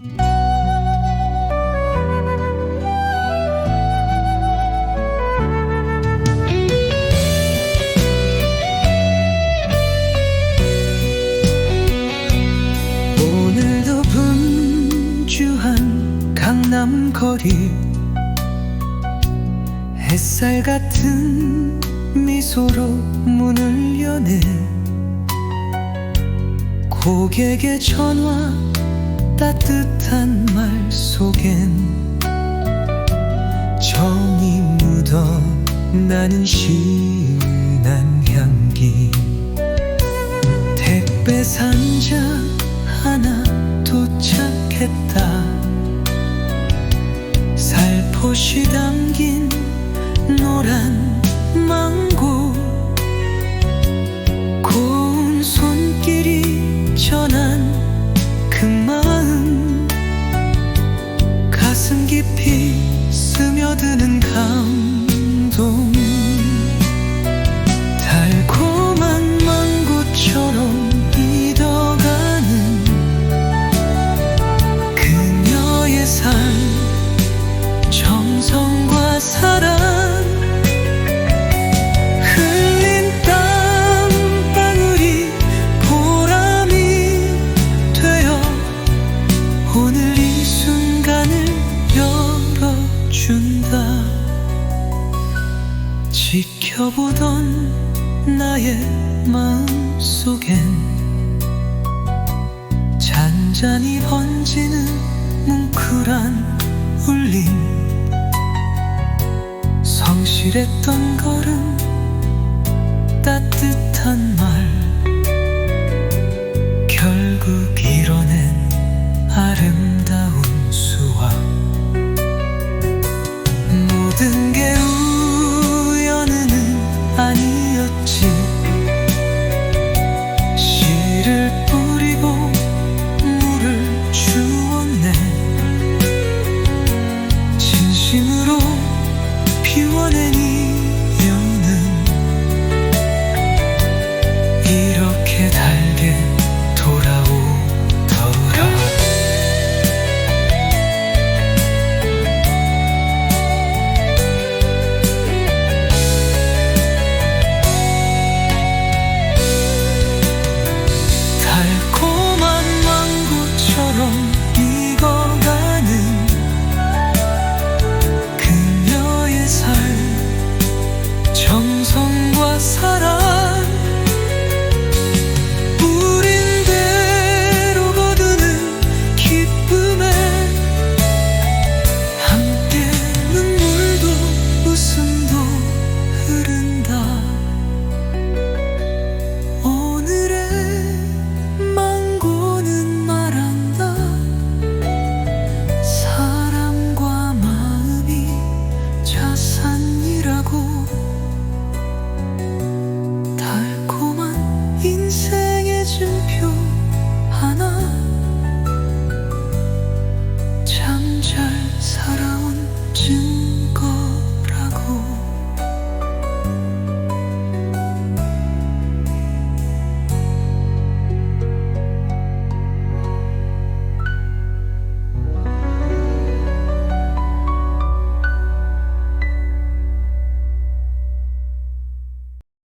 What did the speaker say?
오늘도 분주한 강남 거리. 햇살 같은 미소로 문을 여네. 고객의 전화 따뜻한 말 속엔 정이 묻어 나는 진한 향기. 택배 상자 하나 도착했다. 살포시 담긴 노란 망 지켜보던 나의 마음 속엔 잔잔히 번지는 뭉클한 울림 성실했던 걸음 따뜻한 말 morning